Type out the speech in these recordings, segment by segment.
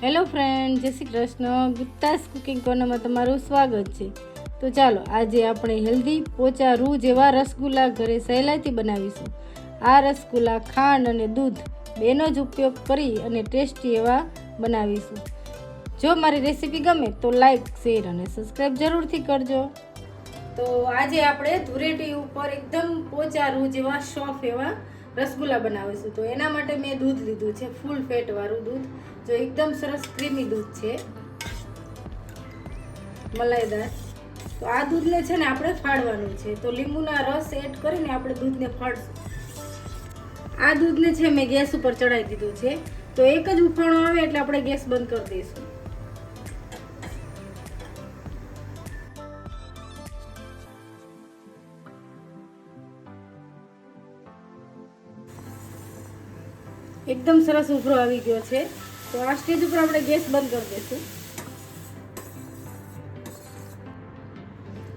Hello friend, જય Shri Krishna. Gupta's cooking કોર્નરમાં તમારું સ્વાગત છે. તો ચાલો, આજે આપણે હેલ્ધી પોચા રૂ જેવા રસગુલ્લા ઘરે સહેલાઈથી બનાવીશું. આ રસગુલ્લા ખાંડ અને દૂધ બેનો જ ઉપયોગ કરી અને ટેસ્ટી એવા બનાવીશું. જો મારી રેસીપી ગમે તો લાઈક, શેર અને સબસ્ક્રાઈબ જરૂરથી કરજો. તો આજે આપણે ધૂરેટી ઉપર એકદમ પોચા રૂ જેવા સોફ એવા રસગુલ્લા બનાવીશું તો એના માટે મેં દૂધ લીધું છે, ફૂલ ફેટવાળું દૂધ, જો એકદમ સરસ ક્રીમી દૂધ છે. મલાઈદાર. તો આ દૂધને છે ને આપણે ફાડવાનું છે. તો લીંબુના રસ એડ કરીને આપણે દૂધને ફાડશું. આ દૂધને છે મેં ગેસ ઉપર ચડાવી દીધું છે. તો એક જ ઉફાણો આવે એટલે આપણે ગેસ બંધ કરી દઈશું. એકદમ સરસ ઉભરો આવી ગયો છે. તો આ સ્ટેજ ઉપર આપણે ગેસ બંધ કરી દઈશું.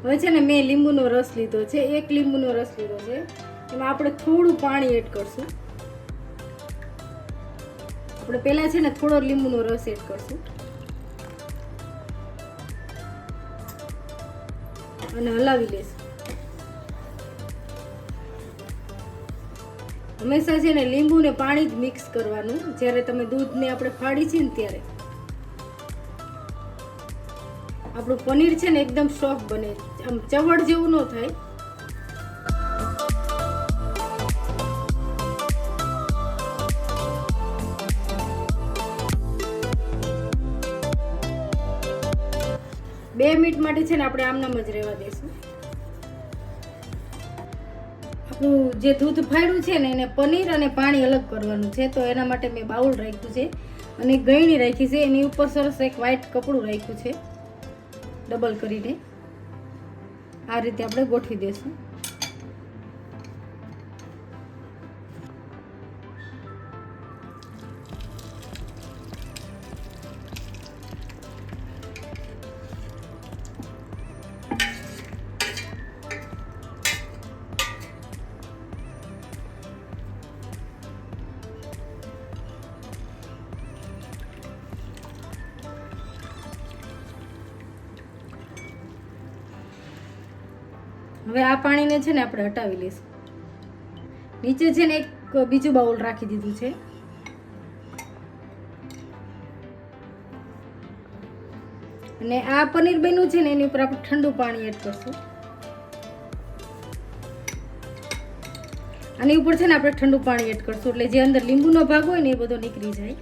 હવે છે ને મેં લીંબુનો રસ લીધો છે. એક લીંબુનો રસ લીધો છે. એમાં આપણે થોડું પાણી એડ કરશું. આપણે પહેલાં છે ને થોડો લીંબુનો રસ એડ કરશું. અને હલાવી લેશું. હંમેશા છે ને લીંબુ ને પાણી જ મિક્સ કરવાનું. જ્યારે તમે દૂધને આપણે ફાડી છીએ ને ત્યારે. આપણું પનીર છે ને એકદમ સોફ્ટ બને. આમ ચવડ જેવું ન થાય. બે મિનિટ માટે છે ને આપણે આમનામ જ રહેવા દઈશું આપણું જે દૂધ ફાડ્યું છે ને એને પનીર અને પાણી અલગ કરવાનું છે, તો એના માટે મેં બાઉલ રાખ્યું છે અને ગયણી રાખી છે. એની ઉપર સરસ એક વ્હાઈટ કપડું રાખ્યું છે ડબલ કરીને. આ રીતે આપણે ગોઠવી દઈશું હવે આ પાણીને છે ને આપણે હટાવી લઈશું. નીચે છે ને એક બીજું બાઉલ રાખી દીધું છે. અને આ પનીર બન્યું છે ને એની ઉપર આપણે ઠંડુ પાણી એડ કરશું. આની ઉપર છે ને આપણે ઠંડુ પાણી એડ કરશું. એટલે જે અંદર લીંબુનો ભાગ હોય ને એ બધો નીકળી જાય.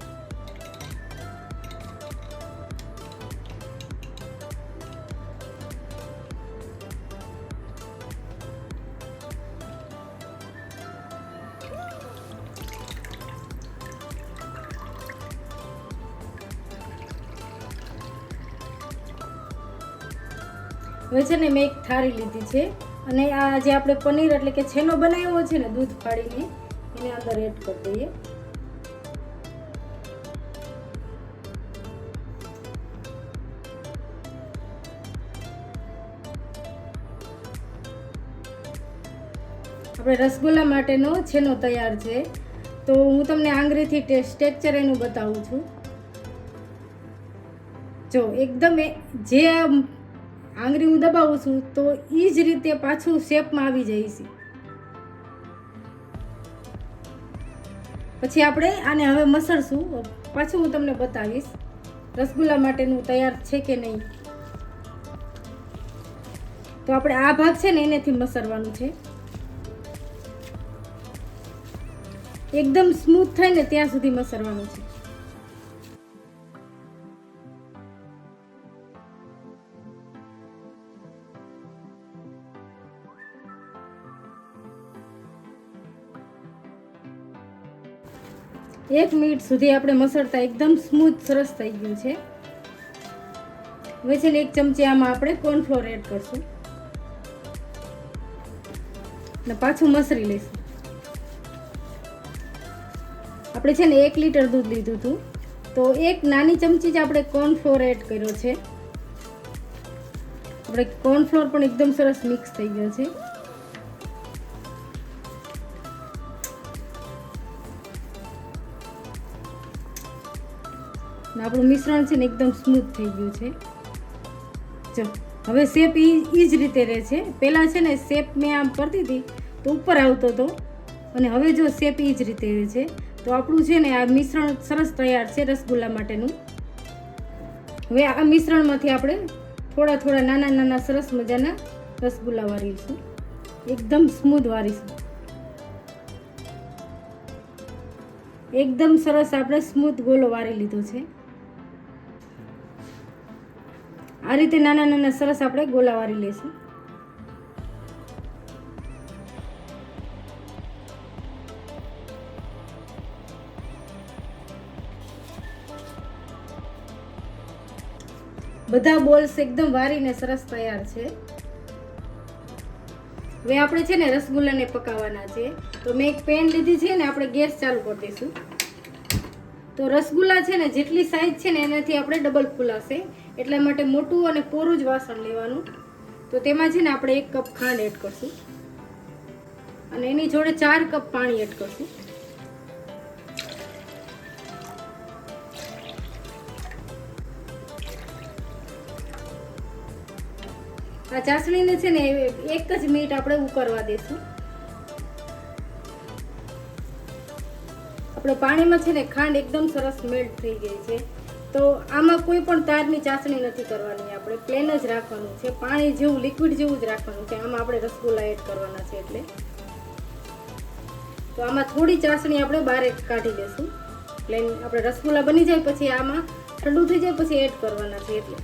હવે છે ને મેં એક થાળી લીધી છે. અને આ જે આપણે પનીર એટલે કે છેનો બનાવ્યો છે ને, દૂધ ફાડીને, એને અંદર એડ કરી દઈએ. આપણે રસગુલ્લા માટેનો છેનો તૈયાર છે. તો હું તમને આંગળીથી ટેક્સચર એનું બતાવું છું. જો, એકદમ જે આંગળી હું દબાવું છું, તો એ જ રીતે પાછું શેપમાં આવી જાય છે. પછી આપણે આને હવે મસળશું. પાછું હું તમને બતાવીશ, રસગુલ્લા માટેનું તૈયાર છે કે નહીં. તો આપણે આ ભાગ છે ને એનેથી મસળવાનું છે. એકદમ સ્મૂથ થાય ને ત્યાં સુધી મસળવાનું છે. એક મિનિટ સુધી આપણે મસળતા એકદમ સ્મૂથ સરસ થઈ ગયું છે. હવે છે ને એક ચમચી આમાં આપણે કોર્નફ્લોર એડ કરશું. ને પાછું મસરી લઈશું. આપણે છે ને એક લીટર દૂધ લીધું હતું. તો એક નાની ચમચી જ આપણે કોર્નફ્લોર એડ કર્યો છે. આપણે કોર્નફ્લોર પણ એકદમ સરસ મિક્સ થઈ ગયો છે. આપણું મિશ્રણ છે ને એકદમ સ્મૂથ થઈ ગયું છે. ચલો હવે શેપ એ જ રીતે રહે છે. પહેલાં છે ને શેપ મેં આમ કરતી હતી, તો ઉપર આવતો હતો. અને હવે જો શેપ એ જ રીતે રહે છે. તો આપણું છે ને આ મિશ્રણ સરસ તૈયાર છે રસગુલ્લા માટેનું. હવે આ મિશ્રણમાંથી આપણે થોડા થોડા નાના નાના સરસ મજાના રસગુલ્લા વારીશું. એકદમ સ્મૂથ વારીશું. એકદમ સરસ આપણે સ્મૂથ ગોલો વારી લીધો છે. આ રીતે નાના નાના સરસ આપણે ગોલા વાળી લઈશું. બધા બોલ્સ એકદમ વારીને સરસ તૈયાર છે. હવે આપણે છે ને રસગુલ્લાને પકાવવાના છે. તો મેં એક પેન લીધી છે ને આપણે ગેસ ચાલુ કરી દઈશું. તો રસગુલ્લા છે ને જેટલી સાઈઝ છે ને એનાથી આપણે ડબલ ફૂલાશે. એટલા માટે મોટું અને પોરું જ વાસણ લેવાનું. તો તેમાં છે ને આપણે એક કપ ખાંડ એડ કરશું. અને એની જોડે ચાર કપ પાણી એડ કરશું. આ ચાસણીને છે ને એક જ મિનિટ આપણે ઉકળવા દેશું. આપણે પાણીમાં છે ને ખાંડ એકદમ સરસ મેલ્ટ થઈ ગઈ છે. તો આમાં કોઈ પણ તારની ચાસણી નથી કરવાની આપણે પ્લેન જ રાખવાનું છે. પાણી જેવું લિક્વિડ જેવું જ રાખવાનું છે. આમાં આપણે રસગુલ્લા એડ કરવાના છે એટલે. તો આમાં થોડી ચાસણી આપણે બહાર કાઢી લેશું. પ્લેન આપણે રસગુલ્લા બની જાય પછી આમાં, ઠંડુ થઈ જાય પછી એડ કરવાના છે એટલે.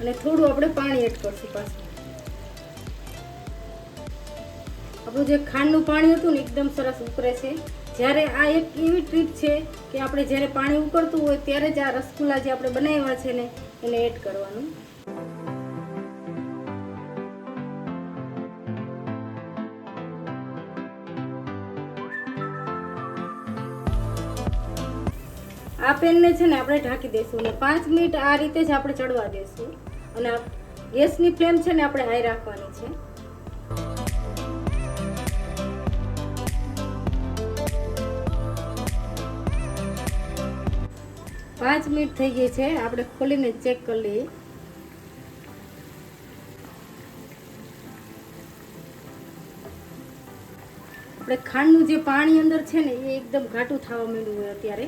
અને થોડું આપણે પાણી એડ કરશું પાછું. આપણું જે ખાંડનું પાણી હતું ને એકદમ સરસ ઉકળે છે. જ્યારે આ એક એવી ટ્રીક છે કે આપણે જ્યારે પાણી ઉકળતું હોય ત્યારે જ આ રસગુલ્લા જે આપણે બનાવ્યા છે ને, એને એડ કરવાનું. આ પેનને છે ને આપણે ઢાંકી દઈશું અને પાંચ મિનિટ આ રીતે જ આપણે ચડવા દઈશું. અને ગેસની ફ્લેમ છે ને આપણે હાઈ રાખવાની છે. પાંચ મિનિટ થઈ ગઈ છે. આપણે ખોલીને ચેક કરી લઈએ. આપણે ખાંડનું જે પાણી અંદર છે ને, એ એકદમ ઘાટું થવા માંડ્યું હોય અત્યારે.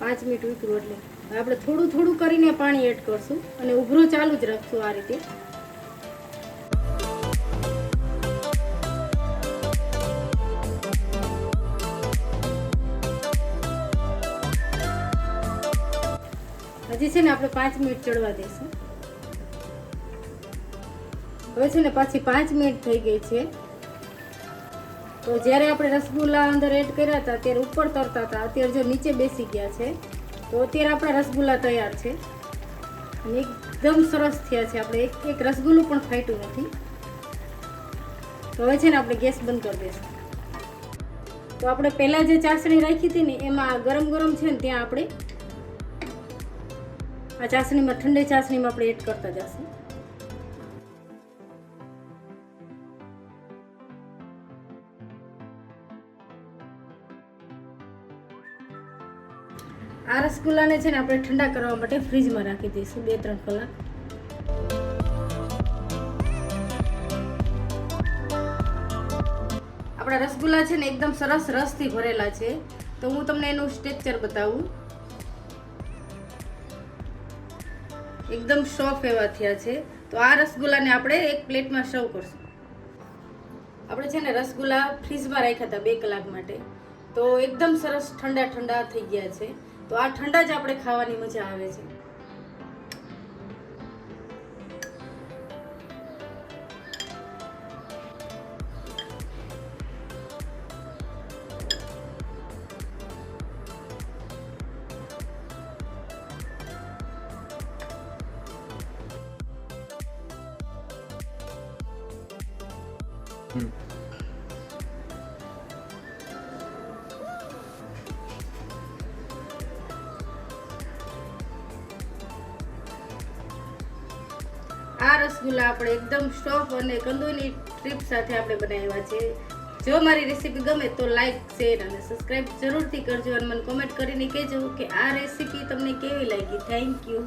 પાંચ મિનિટ ઉતરું એટલે. આપણે થોડું થોડું કરીને પાણી એડ કરશું અને ઉભરો ચાલુ જ રાખશું આ રીતે. હજી છે ને આપણે પાંચ મિનિટ ચડવા દઈશું હવે છે ને પાછી પાંચ મિનિટ થઈ ગઈ છે. તો જ્યારે આપણે રસગુલ્લા અંદર એડ કર્યા હતા, ત્યારે ઉપર તરતા હતા. અત્યારે જો નીચે બેસી ગયા છે, તો અત્યારે આપણા રસગુલ્લા તૈયાર છે. અને એકદમ સરસ થયા છે. આપણે એક એક રસગુલ્લું પણ ફાટ્યું નથી. તો હવે છે ને આપણે ગેસ બંધ કરી દઈશું. તો આપણે પહેલાં જે ચાસણી રાખી હતી ને, એમાં ગરમ ગરમ છે ને, ત્યાં આપણે આ ચાસણીમાં, ઠંડી ચાસણીમાં આપણે એડ કરતા જશું. આ રસગુલ્લાને છે ને આપણે ઠંડા કરવા માટે ફ્રીજમાં રાખી દઈશું બે ત્રણ કલાક. આપણા રસગુલ્લા છે ને એકદમ સરસ રસથી ભરેલા છે. તો હું તમને એનું સ્ટ્રક્ચર બતાવું. એકદમ સોફ્ટ એવા થયા છે. તો આ રસગુલ્લાને આપણે એક પ્લેટમાં સર્વ કરશું. આપણે છે ને રસગુલ્લા ફ્રીજમાં રાખ્યા હતા બે કલાક માટે. તો એકદમ સરસ ઠંડા ઠંડા થઈ ગયા છે. તો આ ઠંડા જ આપણે ખાવાની મજા આવે છે. આ રસગુલ્લા આપણે એકદમ સોફ્ટ અને કંદોની ટ્રીપ સાથે આપણે બનાવ્યા છે. જો મારી રેસીપી ગમે તો લાઈક શેર અને સબસ્ક્રાઈબ જરૂરથી કરજો અને મને કોમેન્ટ કરીને કહેજો કે આ રેસીપી તમને કેવી લાગી? Thank you